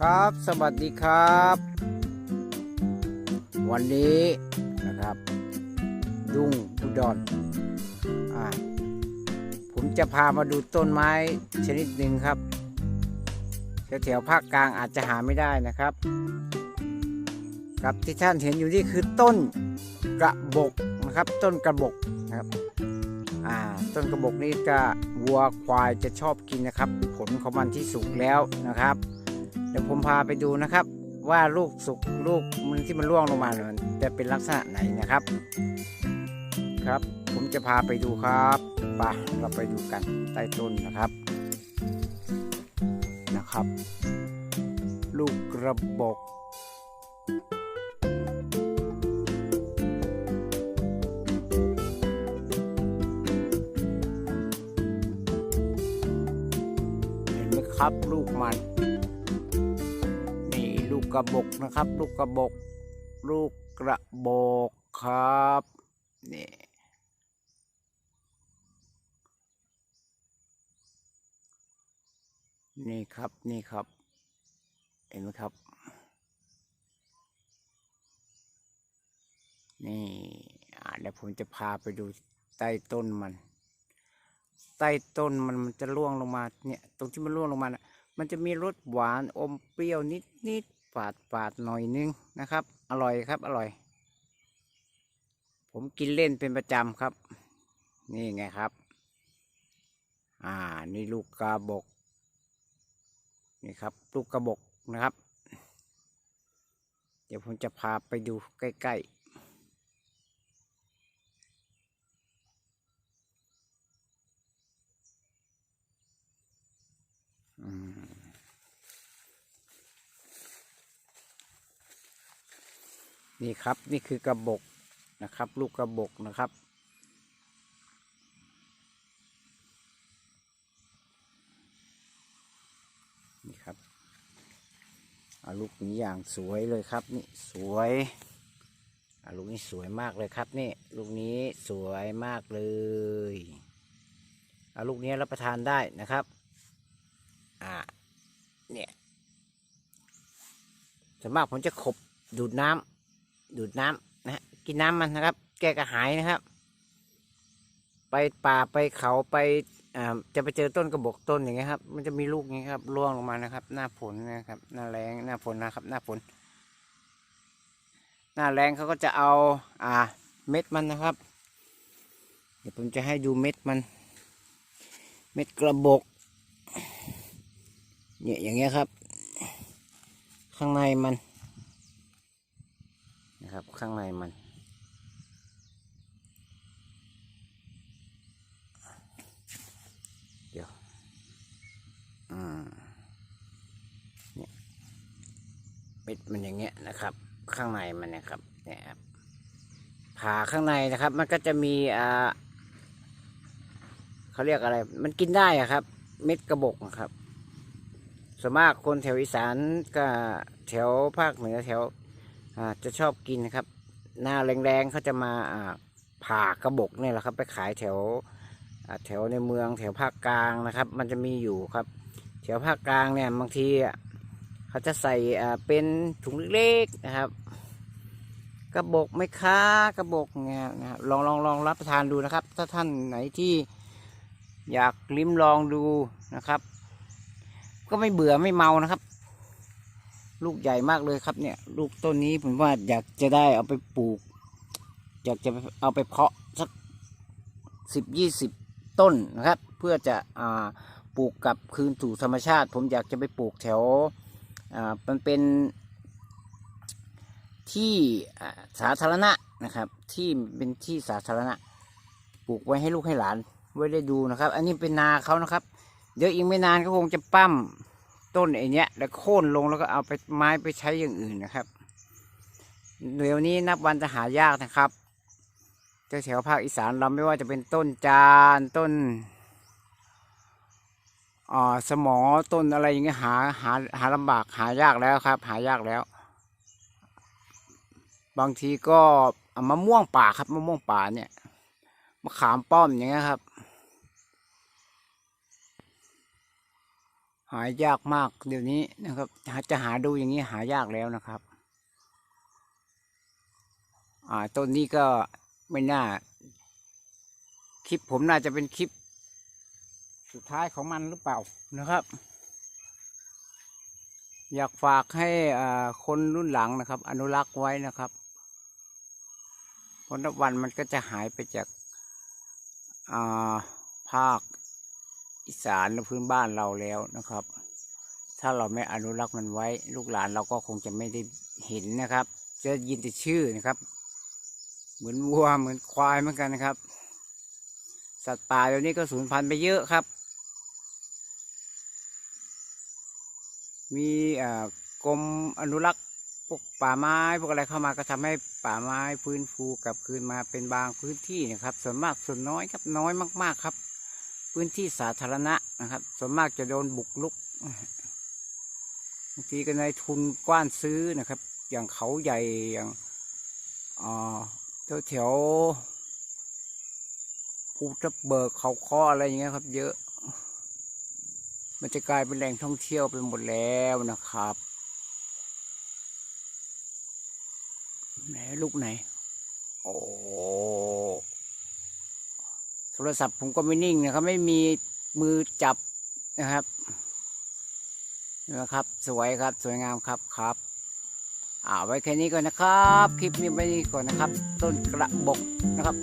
ครับสวัสดีครับ วันนี้นะครับดุงอุดรอ่าผมจะพามาดูต้นไม้ชนิดหนึ่งครับแถวๆภาคกลางอาจจะหาไม่ได้นะครับ ครับที่ท่านเห็นอยู่นี่คือต้นกระบกนะครับ ต้นกระบกนะครับต้นกระบอกนี้จะวัวควายจะชอบกินนะครับ ผลของมันที่สุกแล้วนะครับ ดี๋ยวผมพาไปดูนะครับ ว่าลูกสุกลูกมันที่มันร่วงลงมาเนี่ยจะเป็นลักษณะไหนนะครับ ครับ ผมจะพาไปดูครับไปเราไปดูกันใต้ต้นนะครับนะครับ ลูกกระบอกเห็นไหมครับลูกมัน กระบอกนะครับ ลูกกระบอกลูกกระบอกครับนี่นี่ครับนี่ครับ เห็นไหมครับ นี่อ่าเดี๋ยวผมจะพาไปดูใต้ต้นมัน ใต้ต้นมันมันจะร่วงลงมาเนี่ย ตรงที่มันร่วงลงมานะมันจะมีรสหวานอมเปรี้ยวนิดนิด ฝาดฝาดๆหน่อยนึงนะครับ อร่อยครับ อร่อย ผมกินเล่นเป็นประจำครับ นี่ไงครับ อ่า นี่ลูกกระบอก นี่ครับ ลูกกระบอกนะครับ เดี๋ยวผมจะพาไปดูใกล้ ๆ นี่ครับนี่คือกระบอกนะครับ ลูกกระบอกนะครับ นี่ครับอาลูกนี้อย่างสวยเลยครับนี่สวยอาลูกนี้สวยมากเลยครับนี่ลูกนี้สวยมากเลยอาลูกนี้รับประทานได้นะครับอ่าเนี่ยส่วนมากผมจะขบดูดน้ำ ดูดน้ำนะกินน้ำมันนะครับ แก้กระหายนะครับ ไปป่าไปเขาไปอ่าจะไปเจอต้นกระบอกต้นอย่างเงี้ยครับ มันจะมีลูกอย่างเงี้ยครับร่วงลงมานะครับ หน้าฝนนะครับ หน้าแรงหน้าฝนนะครับ หน้าฝน หน้าแรงเขาก็จะเอาอ่าเม็ดมันนะครับ เดี๋ยวผมจะให้ดูเม็ดมัน เม็ดกระบอกเนี่ยอย่างเงี้ยครับ ข้างในมัน นะครับ ข้างในมัน เดี๋ยว อืมเนี่ยเม็ดมันอย่างเงี้ยนะครับ ข้างในมันนะครับ เนี่ยครับผ่าข้างในนะครับ มันก็จะมีอ่าเขาเรียกอะไร มันกินได้ครับ เม็ดกระบอกครับส่วนมากคนแถวอีสานก็แถวภาคเหนือแถว จะชอบกินนะครับ หน้าแรงๆเขาจะมาผ่ากระบอกเนี่ยแหละครับ ไปขายแถวแถวในเมืองแถวภาคกลางนะครับ มันจะมีอยู่ครับ แถวภาคกลางเนี่ยบางทีเขาจะใส่เป็นถุงเล็กๆนะครับ กระบอกไม่ค้ากระบอกเนี่ยนะครับลองลองลองรับประทานดูนะครับ ถ้าท่านไหนที่อยากลิ้มลองดูนะครับ ก็ไม่เบื่อไม่เมานะครับ ลูกใหญ่มากเลยครับเนี่ย ลูกต้นนี้ผมว่าอยากจะได้เอาไปปลูก อยากจะเอาไปเพาะสักสิบยี่สิบต้นนะครับ เพื่อจะอ่าปลูกกลับคืนสู่ธรรมชาติ ผมอยากจะไปปลูกแถวอ่ามันเป็นที่สาธารณะนะครับ ที่เป็นที่สาธารณะ ปลูกไว้ให้ลูกให้หลานไว้ได้ดูนะครับ อันนี้เป็นนาเขานะครับ เดี๋ยวอีกไม่นานก็คงจะปั้ม ต้นไอเนี้ย แล้วโค่นลงแล้วก็เอาไปไม้ไปใช้อย่างอื่นนะครับเดี๋ยวนี้นับวันจะหายากนะครับแถวแถวภาคอีสานเราไม่ว่าจะเป็นต้นจานต้นอสมอต้นอะไรอย่างเงี้ยหาหาหาลำบากหายากแล้วครับ หายากแล้ว บางทีก็มะม่วงป่าครับมะม่วงป่าเนี่ยมะขามป้อมอย่างเงี้ยครับ หายากมากเดี๋ยวนี้นะครับ จะหาดูอย่างนี้หายากแล้วนะครับ อ่าต้นนี้ก็ไม่น่า คลิปผมน่าจะเป็นคลิป สุดท้ายของมันหรือเปล่านะครับ อยากฝากให้คนรุ่นหลังนะครับ อนุรักษ์ไว้นะครับเพราะนับวันมันก็จะหายไปจากภาค อีสานและพื้นบ้านเราแล้วนะครับ ถ้าเราไม่อนุรักษ์มันไว้ ลูกหลานเราก็คงจะไม่ได้เห็นนะครับ จะยินแต่ชื่อนะครับ เหมือนวัวเหมือนควายเหมือนกันนะครับ สัตว์ป่าเดี๋ยวนี้ก็สูญพันธุ์ไปเยอะครับ มีเอ่อกรมอนุรักษ์พวกป่าไม้พวกอะไรเข้ามาก็ทำให้ป่าไม้ฟื้นฟูกลับคืนมาเป็นบางพื้นที่นะครับ ส่วนมากส่วนน้อยครับน้อยมาก ๆครับ พื้นที่สาธารณะนะครับส่วนมากจะโดนบุกลุกบางทีก็ในทุนกว้านซื้อนะครับ อย่างเขาใหญ่อย่างอ่าแถวแถวๆภูทับเบิกเขาค้ออะไรอย่างเงี้ยครับ เยอะ มันจะกลายเป็นแหล่งท่องเที่ยวไปหมดแล้วนะครับไหนลูกไหน โอ้ โทรศัพท์ผมก็ไม่นิ่งนะครับ ไม่มีมือจับนะครับนะครับ สวยครับสวยงามครับครับอ่าไว้แค่นี้ก่อนนะครับ คลิปนี้ไว้ก่อนนะครับ ต้นกระบอกนะครับ